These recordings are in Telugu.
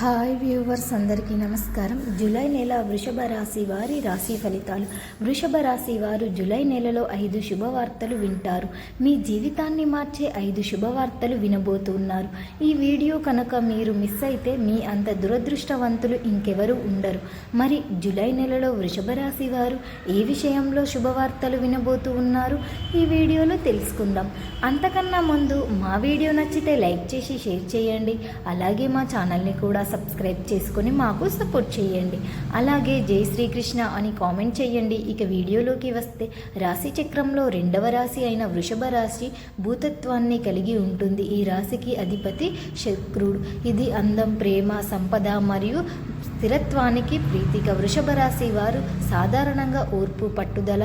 హాయ్ వ్యూవర్స్ అందరికీ నమస్కారం. జూలై నెల వృషభ రాశి వారి రాశి ఫలితాలు. వృషభ రాశి వారు జూలై నెలలో ఐదు శుభవార్తలు వింటారు. మీ జీవితాన్ని మార్చే ఐదు శుభవార్తలు వినబోతున్నారు. ఈ వీడియో కనుక మీరు మిస్ అయితే మీ అంత దురదృష్టవంతులు ఇంకెవరూ ఉండరు. మరి జూలై నెలలో వృషభ రాశి వారు ఏ విషయంలో శుభవార్తలు వినబోతూ ఉన్నారు? ఈ వీడియోలో తెలుసుకుందాం. అంతకన్నా ముందు మా వీడియో నచ్చితే లైక్ చేసి షేర్ చేయండి. అలాగే మా ఛానల్ని కూడా సబ్స్క్రైబ్ చేసుకొని మాకు సపోర్ట్ చేయండి. అలాగే జై శ్రీకృష్ణ అని కామెంట్ చేయండి. ఇక వీడియోలోకి వస్తే రాశి చక్రంలో రెండవ రాశి అయిన వృషభ రాశి భూతత్వాన్ని కలిగి ఉంటుంది. ఈ రాశికి అధిపతి శక్రుడు. ఇది అందం ప్రేమ సంపద మరియు స్థిరత్వానికి ప్రీతిక వృషభ రాశి వారు సాధారణంగా ఓర్పు పట్టుదల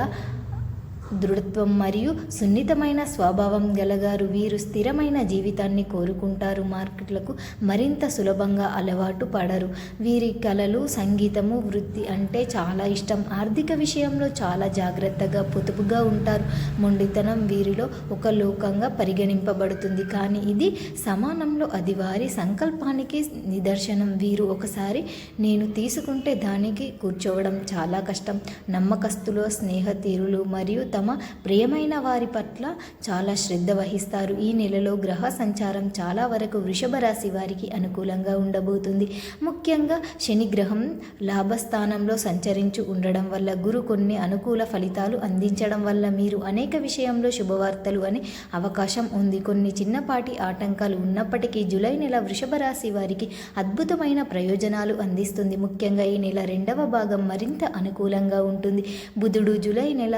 దృఢత్వం మరియు సున్నితమైన స్వభావం గలగారు. వీరు స్థిరమైన జీవితాన్ని కోరుకుంటారు. మార్కెట్లకు మరింత సులభంగా అలవాటు పడరు. వీరి కళలు సంగీతము వృత్తి అంటే చాలా ఇష్టం. ఆర్థిక విషయంలో చాలా జాగ్రత్తగా పొదుపుగా ఉంటారు. మొండితనం వీరిలో ఒక లోకంగా పరిగణింపబడుతుంది. కానీ ఇది సమానంలో అది వారి సంకల్పానికి నిదర్శనం. వీరు ఒకసారి నేను తీసుకుంటే దానికి కూర్చోవడం చాలా కష్టం. నమ్మకస్తులు స్నేహతీరులు మరియు తమ ప్రియమైన వారి పట్ల చాలా శ్రద్ధ వహిస్తారు. ఈ నెలలో గ్రహ సంచారం చాలా వరకు వృషభ రాశి వారికి అనుకూలంగా ఉండబోతుంది. ముఖ్యంగా శని గ్రహం లాభస్థానంలో సంచరించు ఉండడం వల్ల గురు కొన్ని అనుకూల ఫలితాలు అందించడం వల్ల మీరు అనేక విషయంలో శుభవార్తలు అనే అవకాశం ఉంది. కొన్ని చిన్నపాటి ఆటంకాలు ఉన్నప్పటికీ జూలై నెల వృషభ రాశి వారికి అద్భుతమైన ప్రయోజనాలు అందిస్తుంది. ముఖ్యంగా ఈ నెల రెండవ భాగం మరింత అనుకూలంగా ఉంటుంది. బుధుడు జూలై నెల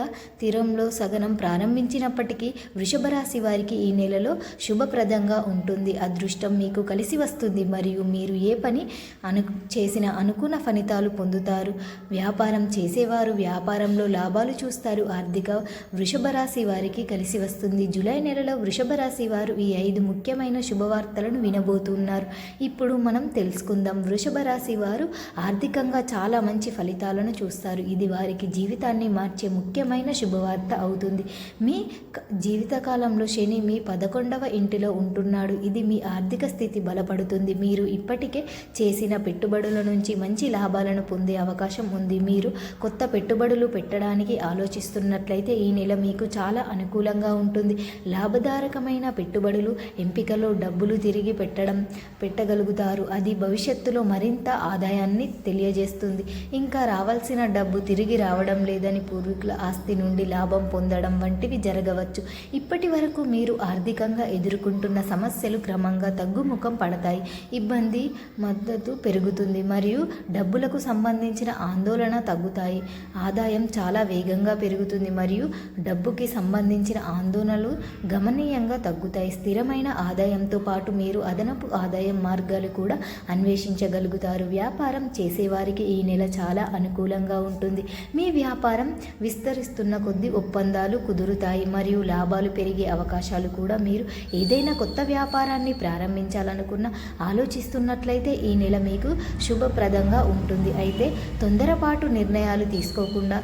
తీరంలో సగనం ప్రారంభించినప్పటికీ వృషభ రాశి వారికి ఈ నెలలో శుభప్రదంగా ఉంటుంది. అదృష్టం మీకు కలిసి వస్తుంది. మరియు మీరు ఏ పని అను చేసిన అనుకున్న ఫలితాలు పొందుతారు. వ్యాపారం చేసేవారు వ్యాపారంలో లాభాలు చూస్తారు. ఆర్థిక వృషభ రాశి వారికి కలిసి వస్తుంది. జూలై నెలలో వృషభ రాశి వారు ఈ ఐదు ముఖ్యమైన శుభవార్తలను వినబోతున్నారు. ఇప్పుడు మనం తెలుసుకుందాం. వృషభ రాశి వారు ఆర్థికంగా చాలా మంచి ఫలితాలను చూస్తారు. ఇది వారికి జీవితాన్ని మార్చే ముఖ్యమైన శుభవార్త. అవుతుంది. మీ జీవితకాలంలో శని మీ పదకొండవ ఇంటిలో ఉంటున్నాడు. ఇది మీ ఆర్థిక స్థితి బలపడుతుంది. మీరు ఇప్పటికే చేసిన పెట్టుబడుల నుంచి మంచి లాభాలను పొందే అవకాశం ఉంది. మీరు కొత్త పెట్టుబడులు పెట్టడానికి ఆలోచిస్తున్నట్లయితే ఈ నెల మీకు చాలా అనుకూలంగా ఉంటుంది. లాభదాయకమైన పెట్టుబడులు ఎంపికలో డబ్బులు తిరిగి పెట్టడం పెట్టగలుగుతారు. అది భవిష్యత్తులో మరింత ఆదాయాన్ని తెలియజేస్తుంది. ఇంకా రావాల్సిన డబ్బు తిరిగి రావడం లేదని పూర్వీకుల ఆస్తి నుండి లాభం పొందడం వంటివి జరగవచ్చు. ఇప్పటి వరకు మీరు ఆర్థికంగా ఎదుర్కొంటున్న సమస్యలు క్రమంగా తగ్గుముఖం పడతాయి. ఇబ్బంది మద్దతు పెరుగుతుంది మరియు డబ్బులకు సంబంధించిన ఆందోళన తగ్గుతాయి. ఆదాయం చాలా వేగంగా పెరుగుతుంది మరియు డబ్బుకి సంబంధించిన ఆందోళనలు గమనీయంగా తగ్గుతాయి. స్థిరమైన ఆదాయంతో పాటు మీరు అదనపు ఆదాయం మార్గాలు కూడా అన్వేషించగలుగుతారు. వ్యాపారం చేసేవారికి ఈ నెల చాలా అనుకూలంగా ఉంటుంది. మీ వ్యాపారం విస్తరిస్తున్న కొద్దీ ఒప్పందాలు కుదురుతాయి మరియు లాభాలు పెరిగే అవకాశాలు కూడా మీరు ఏదైనా కొత్త వ్యాపారాన్ని ప్రారంభించాలనుకున్న ఆలోచిస్తున్నట్లయితే ఈ నెల మీకు శుభప్రదంగా ఉంటుంది. అయితే తొందరపాటు నిర్ణయాలు తీసుకోకుండా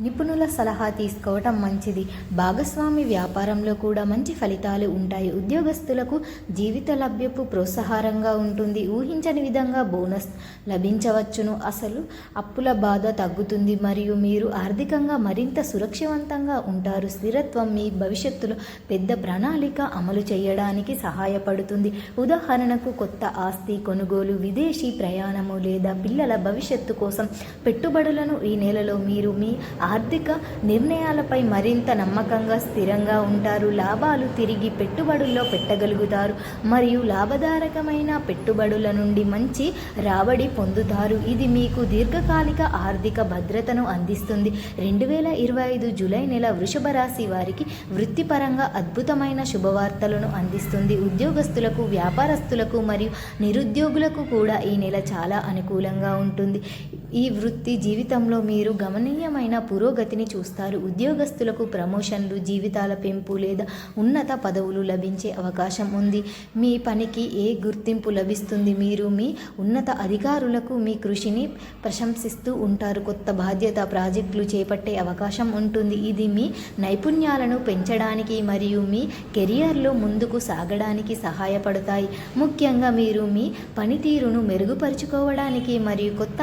నిపుణుల సలహా తీసుకోవటం మంచిది. భాగస్వామి వ్యాపారంలో కూడా మంచి ఫలితాలు ఉంటాయి. ఉద్యోగస్తులకు జీవిత లభ్యపు ప్రోత్సాహంగా ఉంటుంది. ఊహించని విధంగా బోనస్ లభించవచ్చును. అసలు అప్పుల బాధ తగ్గుతుంది. మరియు మీరు ఆర్థికంగా మరింత సురక్షవంతంగా ఉంటారు. స్థిరత్వం మీ భవిష్యత్తులో పెద్ద ప్రణాళిక అమలు చేయడానికి సహాయపడుతుంది. ఉదాహరణకు కొత్త ఆస్తి కొనుగోలు విదేశీ ప్రయాణము లేదా పిల్లల భవిష్యత్తు కోసం పెట్టుబడులను ఈ నెలలో మీరు మీ ఆర్థిక నిర్ణయాలపై మరింత నమ్మకంగా స్థిరంగా ఉంటారు. లాభాలు తిరిగి పెట్టుబడుల్లో పెట్టగలుగుతారు. మరియు లాభదాయకమైన పెట్టుబడుల నుండి మంచి రాబడి పొందుతారు. ఇది మీకు దీర్ఘకాలిక ఆర్థిక భద్రతను అందిస్తుంది. రెండు వేల ఇరవై ఐదు జూలై నెల వృషభ రాశి వారికి వృత్తిపరంగా అద్భుతమైన శుభవార్తలను అందిస్తుంది. ఉద్యోగస్తులకు వ్యాపారస్తులకు మరియు నిరుద్యోగులకు కూడా ఈ నెల చాలా అనుకూలంగా ఉంటుంది. ఈ వృత్తి జీవితంలో మీరు గమనీయమైన పురోగతిని చూస్తారు. ఉద్యోగస్తులకు ప్రమోషన్లు జీవితాల పెంపు లేదా ఉన్నత పదవులు లభించే అవకాశం ఉంది. మీ పనికి ఏ గుర్తింపు లభిస్తుంది? మీరు మీ ఉన్నత అధికారులకు మీ కృషిని ప్రశంసిస్తూ ఉంటారు. కొత్త బాధ్యత ప్రాజెక్టులు చేపట్టే అవకాశం ఉంటుంది. ఇది మీ నైపుణ్యాలను పెంచడానికి మరియు మీ కెరియర్లో ముందుకు సాగడానికి సహాయపడతాయి. ముఖ్యంగా మీరు మీ పనితీరును మెరుగుపరుచుకోవడానికి మరియు కొత్త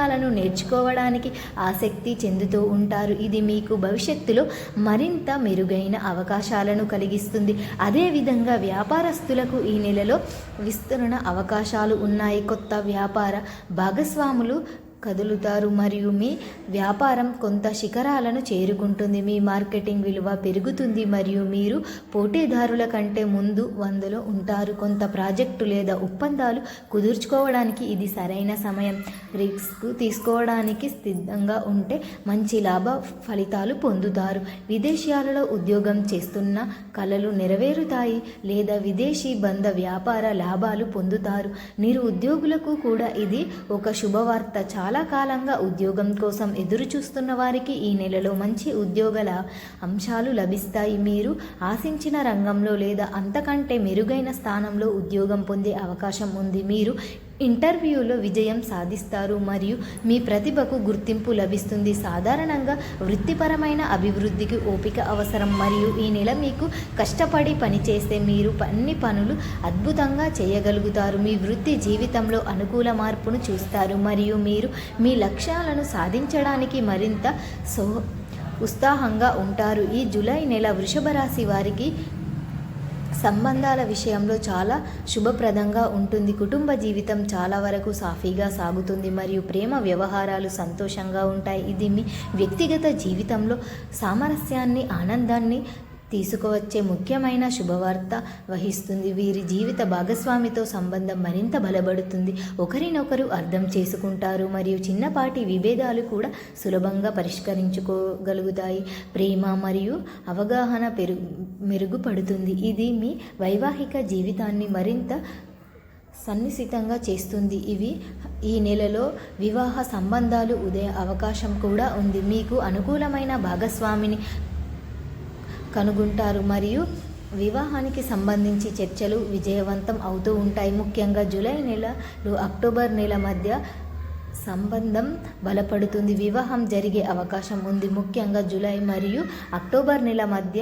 విషయాలను నేర్చుకోవడానికి ఆసక్తి చెందుతూ ఉంటారు. ఇది మీకు భవిష్యత్తులో మరింత మెరుగైన అవకాశాలను కలిగిస్తుంది. అదేవిధంగా వ్యాపారస్తులకు ఈ నెలలో విస్తరణ అవకాశాలు ఉన్నాయి. కొత్త వ్యాపార భాగస్వాములు కదులుతారు. మరియు మీ వ్యాపారం కొంత శిఖరాలను చేరుకుంటుంది. మీ మార్కెటింగ్ విలువ పెరుగుతుంది. మరియు మీరు పోటీదారుల కంటే ముందు వందలో ఉంటారు. కొంత ప్రాజెక్టు లేదా ఒప్పందాలు కుదుర్చుకోవడానికి ఇది సరైన సమయం. రిస్క్ తీసుకోవడానికి సిద్ధంగా ఉంటే మంచి లాభ ఫలితాలు పొందుతారు. విదేశాలలో ఉద్యోగం చేస్తున్న కళలు నెరవేరుతాయి లేదా విదేశీ బంధ వ్యాపార లాభాలు పొందుతారు. మీరు ఉద్యోగులకు కూడా ఇది ఒక శుభవార్త. చాలా చాలా కాలంగా ఉద్యోగం కోసం ఎదురు చూస్తున్న వారికి ఈ నెలలో మంచి ఉద్యోగాల అంశాలు లభిస్తాయి. మీరు ఆశించిన రంగంలో లేదా అంతకంటే మెరుగైన స్థానంలో ఉద్యోగం పొందే అవకాశం ఉంది. మీరు ఇంటర్వ్యూలో విజయం సాధిస్తారు మరియు మీ ప్రతిభకు గుర్తింపు లభిస్తుంది. సాధారణంగా వృత్తిపరమైన అభివృద్ధికి ఓపిక అవసరం మరియు ఈ నెల మీకు కష్టపడి పనిచేస్తే మీరు అన్ని పనులు అద్భుతంగా చేయగలుగుతారు. మీ వృత్తి జీవితంలో అనుకూల మార్పును చూస్తారు మరియు మీరు మీ లక్ష్యాలను సాధించడానికి మరింత సో ఉత్సాహంగా ఉంటారు. ఈ జూలై నెల వృషభ రాశి వారికి సంబంధాల విషయంలో చాలా శుభప్రదంగా ఉంటుంది. కుటుంబ జీవితం చాలా వరకు సాఫీగా సాగుతుంది మరియు ప్రేమ వ్యవహారాలు సంతోషంగా ఉంటాయి. ఇది మీ వ్యక్తిగత జీవితంలో సామరస్యాన్ని ఆనందాన్ని తీసుకువచ్చే ముఖ్యమైన శుభవార్త వహిస్తుంది. వీరి జీవిత భాగస్వామితో సంబంధం మరింత బలపడుతుంది. ఒకరినొకరు అర్థం చేసుకుంటారు. మరియు చిన్నపాటి విభేదాలు కూడా సులభంగా పరిష్కరించుకోగలుగుతాయి. ప్రేమ మరియు అవగాహన పెరు మెరుగుపడుతుంది. ఇది మీ వైవాహిక జీవితాన్ని మరింత సన్నిశితంగా చేస్తుంది. ఇవి ఈ నెలలో వివాహ సంబంధాలు ఉదయ అవకాశం కూడా ఉంది. మీకు అనుకూలమైన భాగస్వామిని కనుగొంటారు. మరియు వివాహానికి సంబంధించి చర్చలు విజయవంతం అవుతూ ఉంటాయి. ముఖ్యంగా జూలై నెలలు అక్టోబర్ నెల మధ్య సంబంధం బలపడుతుంది. వివాహం జరిగే అవకాశం ఉంది. ముఖ్యంగా జూలై మరియు అక్టోబర్ నెల మధ్య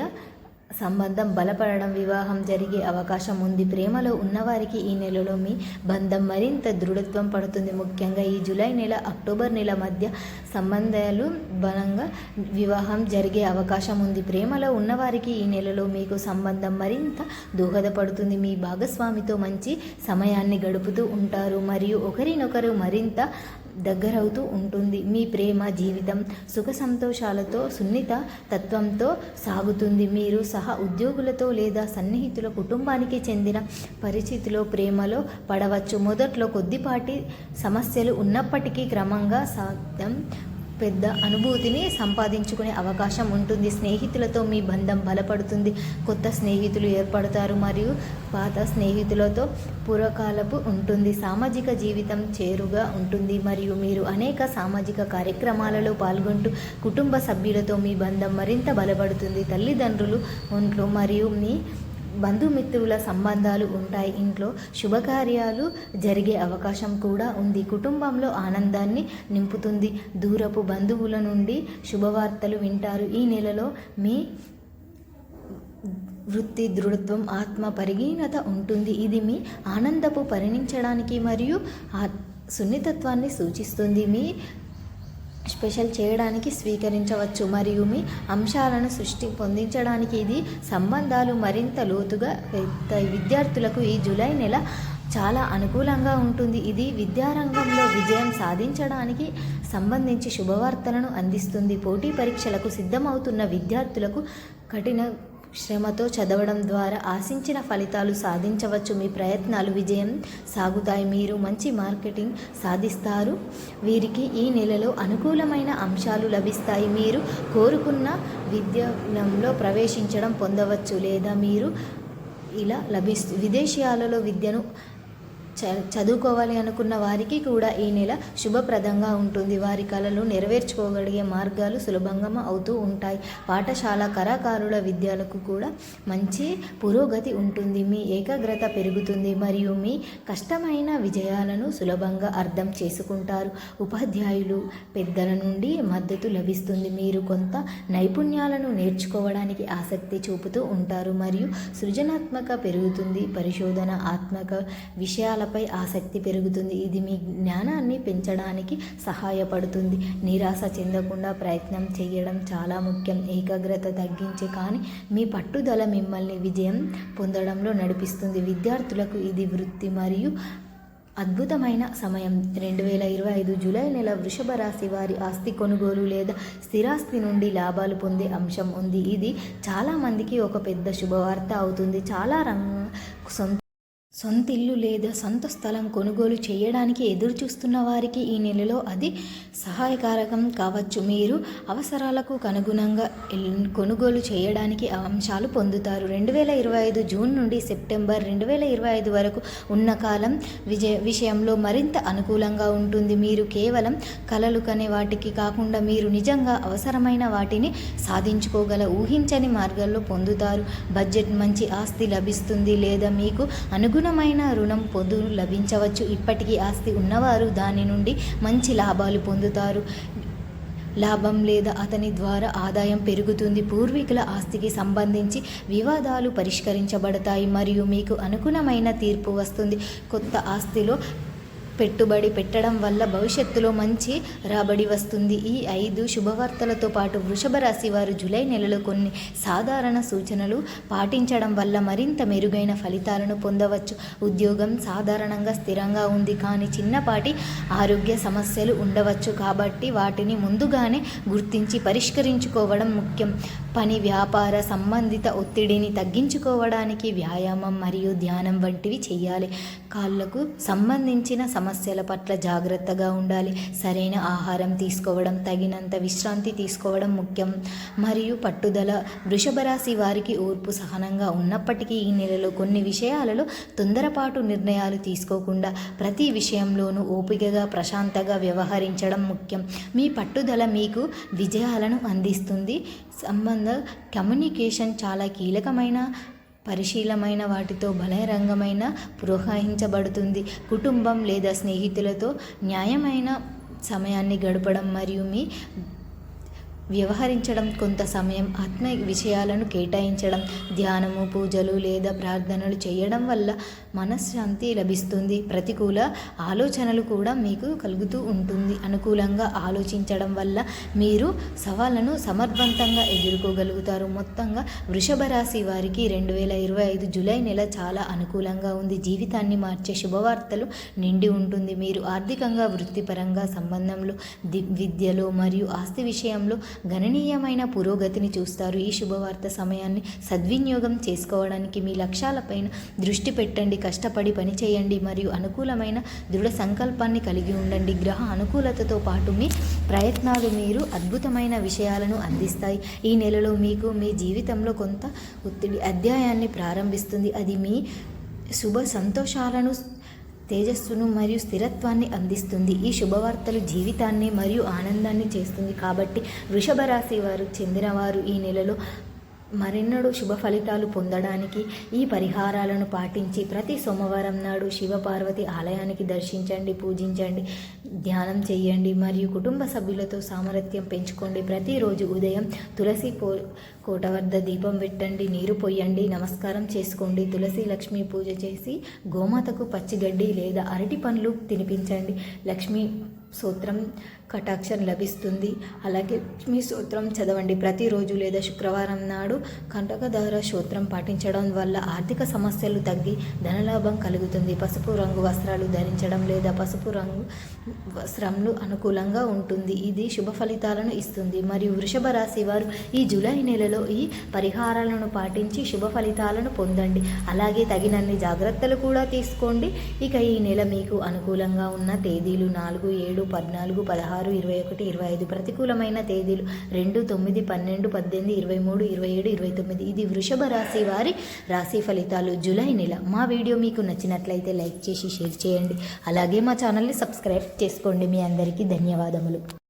సంబంధం బలపడడం వివాహం జరిగే అవకాశం ఉంది. ప్రేమలో ఉన్నవారికి ఈ నెలలో మీ బంధం మరింత దృఢత్వం పడుతుంది. ముఖ్యంగా ఈ జూలై నెల అక్టోబర్ నెల మధ్య సంబంధాలు బలంగా వివాహం జరిగే అవకాశం ఉంది. ప్రేమలో ఉన్నవారికి ఈ నెలలో మీకు సంబంధం మరింత దోహదపడుతుంది. మీ భాగస్వామితో మంచి సమయాన్ని గడుపుతూ ఉంటారు. మరియు ఒకరినొకరు మరింత దగ్గరవుతూ ఉంటుంది. మీ ప్రేమ జీవితం సుఖ సంతోషాలతో సున్నిత తత్వంతో సాగుతుంది. మీరు సహా ఉద్యోగులతో లేదా సన్నిహితుల కుటుంబానికి చెందిన పరిస్థితిలో ప్రేమలో పడవచ్చు. మొదట్లో కొద్దిపాటి సమస్యలు ఉన్నప్పటికీ క్రమంగా సాధ్యం పెద్ద అనుభూతిని సంపాదించుకునే అవకాశం ఉంటుంది. స్నేహితులతో మీ బంధం బలపడుతుంది. కొత్త స్నేహితులు ఏర్పడతారు మరియు పాత స్నేహితులతో పూర్వకాలపు ఉంటుంది. సామాజిక జీవితం చేరుగా ఉంటుంది. మరియు మీరు అనేక సామాజిక కార్యక్రమాలలో పాల్గొంటూ కుటుంబ సభ్యులతో మీ బంధం మరింత బలపడుతుంది. తల్లిదండ్రులు ఒంట్లో మరియు మీ బంధుమిత్రుల సంబంధాలు ఉంటాయి. ఇంట్లో శుభకార్యాలు జరిగే అవకాశం కూడా ఉంది. కుటుంబంలో ఆనందాన్ని నింపుతుంది. దూరపు బంధువుల నుండి శుభవార్తలు వింటారు. ఈ నెలలో మీ వృత్తి దృఢత్వం ఆత్మ పరిగీనత ఉంటుంది. ఇది మీ ఆనందపు పరిణించడానికి మరియు సున్నితత్వాన్ని సూచిస్తుంది. మీ స్పెషల్ చేయడానికి స్వీకరించవచ్చు. మరియు మీ అంశాలను సృష్టి పొందించడానికి ఇది సంబంధాలు మరింత లోతుగా విద్యార్థులకు ఈ జూలై నెల చాలా అనుకూలంగా ఉంటుంది. ఇది విద్యారంగంలో విజయం సాధించడానికి సంబంధించి శుభవార్తలను అందిస్తుంది. పోటీ పరీక్షలకు సిద్ధమవుతున్న విద్యార్థులకు కఠిన శ్రమతో చదవడం ద్వారా ఆశించిన ఫలితాలు సాధించవచ్చు. మీ ప్రయత్నాలు విజయం సాగుతాయి. మీరు మంచి మార్కెటింగ్ సాధిస్తారు. వీరికి ఈ నెలలో అనుకూలమైన అంశాలు లభిస్తాయి. మీరు కోరుకున్న విద్యలో ప్రవేశించడం పొందవచ్చు లేదా మీరు ఇలా లభిస్తు విదేశీయాలలో విద్యను చదువుకోవాలి అనుకున్న వారికి కూడా ఈ నెల శుభప్రదంగా ఉంటుంది. వారి కళలు నెరవేర్చుకోగలిగే మార్గాలు సులభంగా అవుతూ ఉంటాయి. పాఠశాల కళాకారుల విద్యలకు కూడా మంచి పురోగతి ఉంటుంది. మీ ఏకాగ్రత పెరుగుతుంది మరియు మీ కష్టమైన విజయాలను సులభంగా అర్థం చేసుకుంటారు. ఉపాధ్యాయులు పెద్దల నుండి మద్దతు లభిస్తుంది. మీరు కొంత నైపుణ్యాలను నేర్చుకోవడానికి ఆసక్తి చూపుతూ ఉంటారు మరియు సృజనాత్మక పెరుగుతుంది. పరిశోధన ఆత్మక విషయాల విషయాలపై ఆసక్తి పెరుగుతుంది. ఇది మీ జ్ఞానాన్ని పెంచడానికి సహాయపడుతుంది. నిరాశ చెందకుండా ప్రయత్నం చేయడం చాలా ముఖ్యం. ఏకాగ్రత తగ్గించి కానీ మీ పట్టుదల మిమ్మల్ని విజయం పొందడంలో నడిపిస్తుంది. విద్యార్థులకు ఇది వృత్తి మరియు అద్భుతమైన సమయం. రెండు వేల ఇరవై ఐదు జూలై నెల వృషభ రాశి వారి ఆస్తి కొనుగోలు లేదా స్థిరాస్తి నుండి లాభాలు పొందే అంశం ఉంది. ఇది చాలామందికి ఒక పెద్ద శుభవార్త అవుతుంది. చాలా రంగ సొంత సొంత ఇల్లు లేదా సొంత స్థలం కొనుగోలు చేయడానికి ఎదురు చూస్తున్న వారికి ఈ నెలలో అది సహాయకారకం కావచ్చు. మీరు అవసరాలకు అనుగుణంగా కొనుగోలు చేయడానికి అంశాలు పొందుతారు. రెండు వేల ఇరవై ఐదు జూన్ నుండి సెప్టెంబర్ రెండు వేల ఇరవై ఐదు వరకు ఉన్న కాలం విజయ విషయంలో మరింత అనుకూలంగా ఉంటుంది. మీరు కేవలం కలలు కనే వాటికి కాకుండా మీరు నిజంగా అవసరమైన వాటిని సాధించుకోగల ఊహించని మార్గాల్లో పొందుతారు. బడ్జెట్ మంచి ఆస్తి లభిస్తుంది లేదా మీకు అనుగుణ అనుగుణమైన రుణం పొందు లభించవచ్చు. ఇప్పటికీ ఆస్తి ఉన్నవారు దాని నుండి మంచి లాభాలు పొందుతారు. లాభం లేదా అతని ద్వారా ఆదాయం పెరుగుతుంది. పూర్వీకుల ఆస్తికి సంబంధించి వివాదాలు పరిష్కరించబడతాయి మరియు మీకు అనుగుణమైన తీర్పు వస్తుంది. కొత్త ఆస్తిలో పెట్టుబడి పెట్టడం వల్ల భవిష్యత్తులో మంచి రాబడి వస్తుంది. ఈ ఐదు శుభవార్తలతో పాటు వృషభ రాశి వారు జూలై నెలలో కొన్ని సాధారణ సూచనలు పాటించడం వల్ల మరింత మెరుగైన ఫలితాలను పొందవచ్చు. ఉద్యోగం సాధారణంగా స్థిరంగా ఉంది కానీ చిన్నపాటి ఆరోగ్య సమస్యలు ఉండవచ్చు కాబట్టి వాటిని ముందుగానే గుర్తించి పరిష్కరించుకోవడం ముఖ్యం. పని వ్యాపార సంబంధిత ఒత్తిడిని తగ్గించుకోవడానికి వ్యాయామం మరియు ధ్యానం వంటివి చేయాలి. కాళ్ళకు సంబంధించిన సమస్యల పట్ల జాగ్రత్తగా ఉండాలి. సరైన ఆహారం తీసుకోవడం తగినంత విశ్రాంతి తీసుకోవడం ముఖ్యం. మరియు పట్టుదల. వృషభ రాశి వారికి ఓర్పు సహనంగా ఉన్నప్పటికీ ఈ నెలలో కొన్ని విషయాలలో తొందరపాటు నిర్ణయాలు తీసుకోకుండా ప్రతి విషయంలోనూ ఓపికగా ప్రశాంతగా వ్యవహరించడం ముఖ్యం. మీ పట్టుదల మీకు విజయాలను అందిస్తుంది. సంబంధం కమ్యూనికేషన్ చాలా కీలకమైన పరిశీలమైన వాటితో బలరంగమైన ప్రోత్సహించబడుతుంది. కుటుంబం లేదా స్నేహితులతో న్యాయమైన సమయాన్ని గడపడం మరియు మీ వ్యవహరించడం కొంత సమయం ఆత్మ విషయాలను కేటాయించడం ధ్యానము పూజలు లేదా ప్రార్థనలు చేయడం వల్ల మనశ్శాంతి లభిస్తుంది. ప్రతికూల ఆలోచనలు కూడా మీకు కలుగుతూ ఉంటుంది. అనుకూలంగా ఆలోచించడం వల్ల మీరు సవాళ్ళను సమర్థవంతంగా ఎదుర్కోగలుగుతారు. మొత్తంగా వృషభ రాశి వారికి రెండు వేల ఇరవై ఐదు జూలై నెల చాలా అనుకూలంగా ఉంది. జీవితాన్ని మార్చే శుభవార్తలు నిండి ఉంటుంది. మీరు ఆర్థికంగా వృత్తిపరంగా సంబంధంలో ది విద్యలో మరియు ఆస్తి విషయంలో గణనీయమైన పురోగతిని చూస్తారు. ఈ శుభవార్త సమయాన్ని సద్వినియోగం చేసుకోవడానికి మీ లక్ష్యాలపైన దృష్టి పెట్టండి కష్టపడి పనిచేయండి మరియు అనుకూలమైన దృఢ సంకల్పాన్ని కలిగి ఉండండి. గ్రహ అనుకూలతతో పాటు మీ ప్రయత్నాలు మీరు అద్భుతమైన విషయాలను అందిస్తాయి. ఈ నెలలో మీకు మీ జీవితంలో కొంత ఒత్తిడి అధ్యాయాన్ని ప్రారంభిస్తుంది. అది మీ శుభ సంతోషాలను తేజస్సును మరియు స్థిరత్వాన్ని అందిస్తుంది. ఈ శుభవార్తలు జీవితాన్ని మరియు ఆనందాన్ని చేస్తుంది. కాబట్టి వృషభ రాశి వారు చెందినవారు ఈ నెలలో మరెన్నడూ శుభ ఫలితాలు పొందడానికి ఈ పరిహారాలను పాటించి ప్రతి సోమవారం నాడు శివపార్వతి ఆలయానికి దర్శించండి పూజించండి ధ్యానం చేయండి మరియు కుటుంబ సభ్యులతో సామరస్యం పెంచుకోండి. ప్రతిరోజు ఉదయం తులసి పో కోట వద్ద దీపం పెట్టండి నీరు పోయండి నమస్కారం చేసుకోండి తులసి లక్ష్మీ పూజ చేసి గోమాతకు పచ్చిగడ్డి లేదా అరటి పండ్లు తినిపించండి. లక్ష్మీ సూత్రం కటాక్షం లభిస్తుంది. అలాగే లక్ష్మీ సూత్రం చదవండి. ప్రతిరోజు లేదా శుక్రవారం నాడు కంటకధార సూత్రం పాటించడం వల్ల ఆర్థిక సమస్యలు తగ్గి ధనలాభం కలుగుతుంది. పసుపు రంగు వస్త్రాలు ధరించడం లేదా పసుపు రంగు వస్త్రంలు అనుకూలంగా ఉంటుంది. ఇది శుభ ఫలితాలను ఇస్తుంది. మరియు వృషభ రాశి వారు ఈ జూలై నెలలో ఈ పరిహారాలను పాటించి శుభ ఫలితాలను పొందండి. అలాగే తగినన్ని జాగ్రత్తలు కూడా తీసుకోండి. ఇక ఈ నెల మీకు అనుకూలంగా ఉన్న తేదీలు నాలుగు ఏడు పన్నెండు పద్నాలుగు పదహారు ఇరవై ఒకటి ఇరవై ఐదు ప్రతికూలమైన తేదీలు రెండు తొమ్మిది పన్నెండు పద్దెనిమిది ఇరవై మూడు ఇరవై ఏడు ఇరవై తొమ్మిది. ఇది వృషభ రాశి వారి రాశి ఫలితాలు జూలై నెల. మా వీడియో మీకు నచ్చినట్లయితే లైక్ చేసి షేర్ చేయండి. అలాగే మా ఛానల్ని సబ్స్క్రైబ్ చేసుకోండి. మీ అందరికీ ధన్యవాదములు.